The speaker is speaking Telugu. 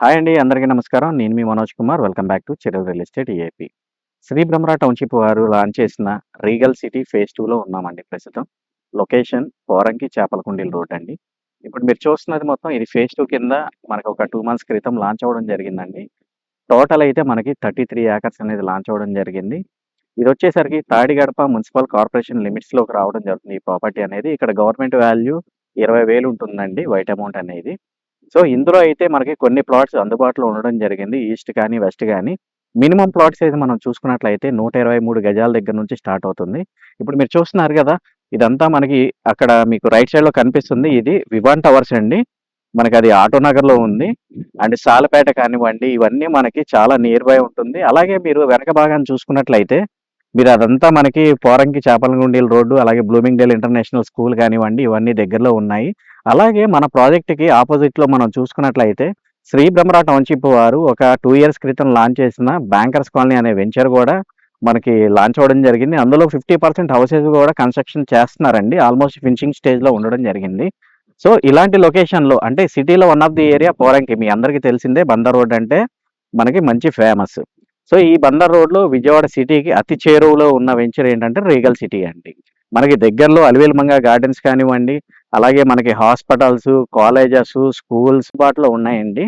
హాయ్ అండి అందరికీ నమస్కారం. నేను మీ Manoj Kumar. Welcome back to Cheruvu real estate AP. Shri Brahmara township వారు లాంచ్ చేసిన రీగల్ సిటీ ఫేజ్ టూలో ఉన్నామండి ప్రస్తుతం. లొకేషన్ పోరంకి చేపలకుండీల రోడ్ అండి. ఇప్పుడు మీరు చూస్తున్నది మొత్తం ఇది ఫేజ్ టూ కింద మనకు ఒక టూ మంత్స్ క్రితం లాంచ్ అవ్వడం జరిగిందండి. టోటల్ అయితే మనకి థర్టీ త్రీ ఏకర్స్ అనేది లాంచ్ అవ్వడం జరిగింది. ఇది వచ్చేసరికి తాడిగడప మున్సిపల్ కార్పొరేషన్ లిమిట్స్లోకి రావడం జరుగుతుంది. ఈ ప్రాపర్టీ అనేది ఇక్కడ గవర్నమెంట్ వాల్యూ ఇరవై వేలు ఉంటుందండి వైట్ అమౌంట్ అనేది. సో ఇందులో అయితే మనకి కొన్ని ప్లాట్స్ అందుబాటులో ఉండడం జరిగింది ఈస్ట్ కానీ వెస్ట్ కానీ. మినిమం ప్లాట్స్ అయితే మనం చూసుకున్నట్లయితే నూట ఇరవై మూడు గజాల దగ్గర నుంచి స్టార్ట్ అవుతుంది. ఇప్పుడు మీరు చూస్తున్నారు కదా ఇదంతా మనకి అక్కడ మీకు రైట్ సైడ్లో కనిపిస్తుంది. ఇది వివాన్ టవర్స్ అండి. మనకి అది ఆటో నగర్లో ఉంది. అండ్ సాలపేట కానివ్వండి ఇవన్నీ మనకి చాలా నియర్ బై ఉంటుంది. అలాగే మీరు వెనక భాగాన్ని చూసుకున్నట్లయితే మీరు అదంతా మనకి పోరంకి చేపలగుండీల రోడ్డు అలాగే బ్లూమింగ్ డేల్ ఇంటర్నేషనల్ స్కూల్ కానివ్వండి ఇవన్నీ దగ్గరలో ఉన్నాయి. అలాగే మన ప్రాజెక్ట్కి ఆపోజిట్లో మనం చూసుకున్నట్లయితే శ్రీ బ్రహ్మరా టౌన్షిప్ వారు ఒక టూ ఇయర్స్ క్రితం లాంచ్ చేసిన బ్యాంకర్స్ కాలనీ అనే వెంచర్ కూడా మనకి లాంచ్ అవ్వడం జరిగింది. అందులో ఫిఫ్టీ పర్సెంట్ హౌసెస్ కూడా కన్స్ట్రక్షన్ చేస్తున్నారండి. ఆల్మోస్ట్ ఫినిషింగ్ స్టేజ్లో ఉండడం జరిగింది. సో ఇలాంటి లొకేషన్లో అంటే సిటీలో one of the area Poranki మీ అందరికీ తెలిసిందే బందర్ రోడ్ అంటే మనకి మంచి ఫేమస్. సో ఈ బందర్ రోడ్లో విజయవాడ సిటీకి అతి చేరువలో ఉన్న వెంచర్ ఏంటంటే రీగల్ సిటీ అండి. మనకి దగ్గరలో అలివేల్ మంగ గార్డెన్స్ కానివ్వండి అలాగే మనకి హాస్పిటల్స్ కాలేజెస్ స్కూల్స్ బాట్లో ఉన్నాయండి.